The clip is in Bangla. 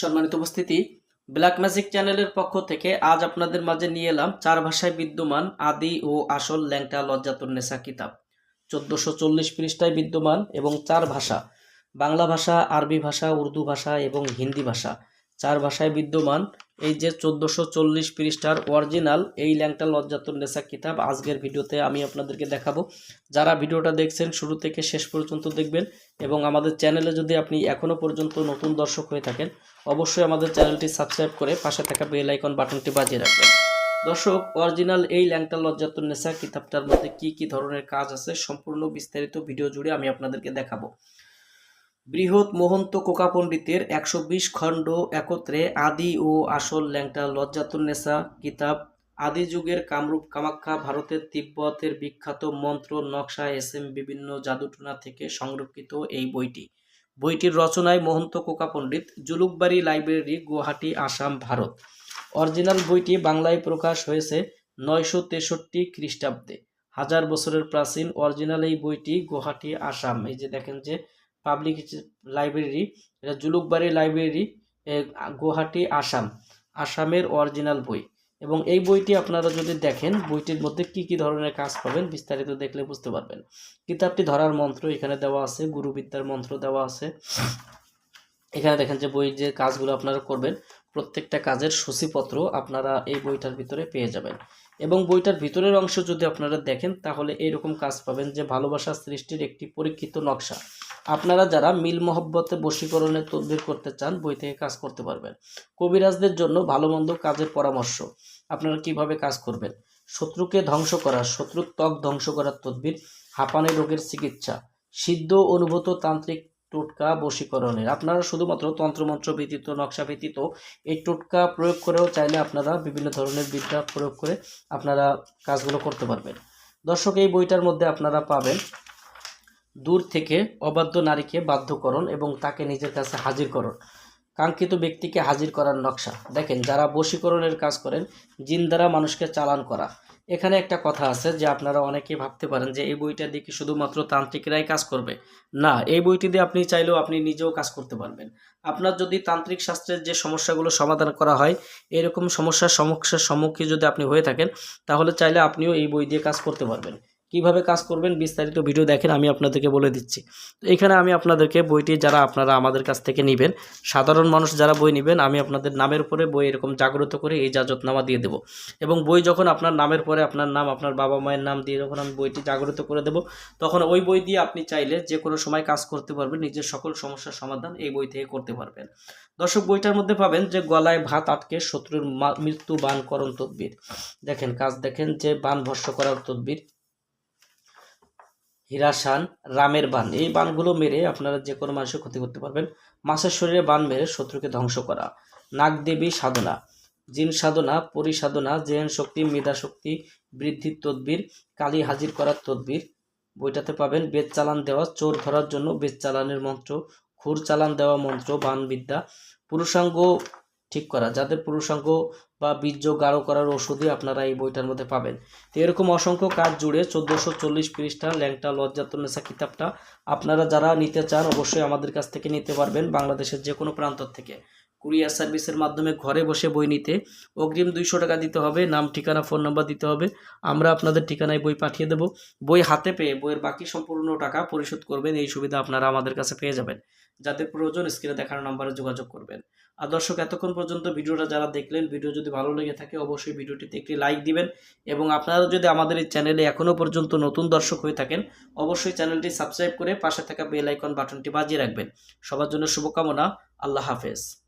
সম্মানিত উপস্থিতি ব্ল্যাক ম্যাজিক চ্যানেলের পক্ষ থেকে আজ আপনাদের মাঝে নিয়ে এলাম চার ভাষায় বিদ্যমান আদি ও আসল ল্যাংটা লজ্জাতুন্নেসা কিতাব। চোদ্দোশো চল্লিশ পৃষ্ঠায় বিদ্যমান এবং চার ভাষা, বাংলা ভাষা, আরবি ভাষা, উর্দু ভাষা এবং হিন্দি ভাষা। চার ভাষায় বিদ্যমান এই যে চোদ্দোশো চল্লিশ পৃষ্ঠার অরিজিনাল এই ল্যাংটা লজ্জাতুন্নেসা কিতাব আজকের ভিডিওতে আমি আপনাদেরকে দেখাবো। যারা ভিডিওটা দেখছেন, শুরু থেকে শেষ পর্যন্ত দেখবেন এবং আমাদের চ্যানেলে যদি আপনি এখনও পর্যন্ত নতুন দর্শক হয়ে থাকেন, অবশ্যই আমাদের চ্যানেলটি সাবস্ক্রাইব করে পাশে থাকা বেল আইকন বাটনটি বাজিয়ে রাখবেন। দর্শক অরিজিনাল এই ল্যাংটা লজ্জাতুন্নেসা কিতাবটার মধ্যে কি কি ধরনের কাজ আছে, সম্পূর্ণ বিস্তারিত ভিডিও জুড়ে আমি আপনাদেরকে দেখাবো। বৃহৎ মোহন্ত কোকা পণ্ডিতের একশো বিশ খণ্ড একত্রে আদি ও আসল ল্যাংটা লজ্জাতুন্নেসা কিতাব আদি যুগের কামরূপ কামাখ্যা ভারতের তিব্বতের বিখ্যাত মন্ত্র নকশা এস এম বিভিন্ন জাদুটনা থেকে সংরক্ষিত এই বইটি। বইটির রচনায় মহন্ত কোকা পণ্ডিত জুলুকবাড়ি লাইব্রেরি, গুয়াহাটি, আসাম, ভারত। অরিজিনাল বইটি বাংলায় প্রকাশ হয়েছে নয়শো তেষট্টি খ্রিস্টাব্দে। হাজার বছরের প্রাচীন অরিজিনাল এই বইটি গুয়াহাটি, আসাম। এই যে দেখেন যে পাবলিক লাইব্রেরি এটা জুলুকবাড়ি লাইব্রেরি গুয়াহাটি, আসাম। আসামের অরিজিনাল বই। এবং এই বইটি আপনারা যদি দেখেন, বইটির মধ্যে কি কি ধরনের কাজ পাবেন বিস্তারিত দেখলে বুঝতে পারবেন। কিতাবটি ধরার মন্ত্র এখানে দেওয়া আছে, গুরুবিদ্যার মন্ত্র দেওয়া আছে। এখানে দেখেন যে বই যে কাজগুলো আপনারা করবেন, প্রত্যেকটা কাজের সূচিপত্র আপনারা এই বইটার ভিতরে পেয়ে যাবেন। এবং বইটার ভিতরের অংশ যদি আপনারা দেখেন, তাহলে এরকম কাজ পাবেন যে ভালোবাসা সৃষ্টির একটি পরীক্ষিত নকশা। আপনারা যারা মিল মহব্বতে বশীকরণের তদবির করতে চান, বই থেকে কাজ করতে পারবেন। কবিরাজদের জন্য ভালো মন্দ কাজের পরামর্শ। আপনারা কীভাবে কাজ করবেন? শত্রুকে ধ্বংস করা, শত্রুর ত্বক ধ্বংস করার তদবির, হাঁপানি রোগের চিকিৎসা, সিদ্ধ অনুভূত তান্ত্রিক টোটকা বশীকরণের। আপনারা শুধুমাত্র তন্ত্রমন্ত্র ব্যতীত, নকশা ব্যতীত এই টোটকা প্রয়োগ করেও চাইলে আপনারা বিভিন্ন ধরনের বিদ্যা প্রয়োগ করে আপনারা কাজগুলো করতে পারবেন। দর্শক, এই বইটার মধ্যে আপনারা পাবেন দূর থেকে অবাধ্য নারীকে বাধ্যকরণ এবং তাকে নিজের কাছে হাজিরকরণ। কাঙ্ক্ষিত ব্যক্তিকে হাজির করার নকশা। দেখেন, যারা বশীকরণের কাজ করেন, জিন দ্বারা মানুষকে চালান করা। এখানে একটা কথা আছে যে আপনারা অনেকেই ভাবতে পারেন যে এই বইটা দিয়ে কি শুধুমাত্র তান্ত্রিকরাই কাজ করবে? না, এই বইটি দিয়ে আপনি চাইলেও আপনি নিজেও কাজ করতে পারবেন। আপনার যদি তান্ত্রিক শাস্ত্রের যে সমস্যাগুলো সমাধান করা হয়, এরকম সমস্যার সমস্যার সম্মুখীন যদি আপনি হয়ে থাকেন, তাহলে চাইলে আপনিও এই বই দিয়ে কাজ করতে পারবেন। কীভাবে কাজ করবেন বিস্তারিত ভিডিও দেখেন, আমি আপনাদেরকে বলে দিচ্ছি। তো এখানে আমি আপনাদেরকে বইটি যারা আপনারা আমাদের কাছ থেকে নেবেন, সাধারণ মানুষ যারা বই নেবেন, আমি আপনাদের নামের উপরে বই এরকম জাগ্রত করে এই জাজতনামা দিয়ে দেবো। এবং বই যখন আপনার নামের পরে আপনার নাম, আপনার বাবা মায়ের নাম দিয়ে যখন আমি বইটি জাগ্রত করে দেবো, তখন ওই বই দিয়ে আপনি চাইলে যে কোনো সময় কাজ করতে পারবেন, নিজের সকল সমস্যার সমাধান এই বই থেকে করতে পারবেন। দর্শক, বইটার মধ্যে পাবেন যে গলায় ভাত আটকে শত্রুর মৃত্যু বানকরণ তদ্বির। দেখেন, কাজ দেখেন যে বান ভস্য করার তদ্বির। হিরাসান রামের বান। এই বানগুলো মেরে আপনারা যে কোনো মানুষের ক্ষতি করতে পারবেন। মাছের শরীরে বান মেরে শত্রুকে ধ্বংস করা। নাগদেবী সাধনা। জিন সাধনা পরিসাধনা জেন শক্তি, মেধা শক্তি, বৃদ্ধির তদ্বির, কালী হাজির করার তদ্বির। বইটাতে পাবেন, বেদ চালান দেওয়া, চোর ধরার জন্য বেদ চালানের মন্ত্র, খুর চালান দেওয়া মন্ত্র, বানবিদ্যা। পুরুষাঙ্গ ঠিক করা। যাদের পুরুষাঙ্গ বা বীর্য গাঢ় করার ওষুধই আপনারা এই বইটার মধ্যে পাবেন। তো এরকম অসংখ্য কাজ জুড়ে চোদ্দোশো চল্লিশ পৃষ্ঠা ল্যাংটা লজ্জাতুন্নেসা কিতাবটা আপনারা যারা নিতে চান, অবশ্যই আমাদের কাছ থেকে নিতে পারবেন বাংলাদেশের যে কোনো প্রান্ত থেকে। কুরিয়ার সার্ভিসের মাধ্যমে ঘরে বসে বই নিতে। অগ্রিম দুইশো টাকা দিতে হবে, নাম, ঠিকানা, ফোন নাম্বার দিতে হবে। আমরা আপনাদের ঠিকানায় বই পাঠিয়ে দেব। বই হাতে পেয়ে বইয়ের বাকি সম্পূর্ণ টাকা পরিশোধ করবেন, এই সুবিধা আপনারা আমাদের কাছে পেয়ে যাবেন। যাদের প্রয়োজন, স্ক্রিনে দেখানো নাম্বারে যোগাযোগ করবেন। আর দর্শক, এতক্ষণ পর্যন্ত ভিডিওটা যারা দেখলেন, ভিডিও যদি ভালো লেগে থাকে, অবশ্যই ভিডিওটিতে একটি লাইক দিবেন এবং আপনারা যদি আমাদের এই চ্যানেলে এখনও পর্যন্ত নতুন দর্শক হয়ে থাকেন, অবশ্যই চ্যানেলটি সাবস্ক্রাইব করে পাশে থাকা বেল আইকন বাটনটি বাজিয়ে রাখবেন। সবার জন্য শুভকামনা, আল্লাহ হাফেজ।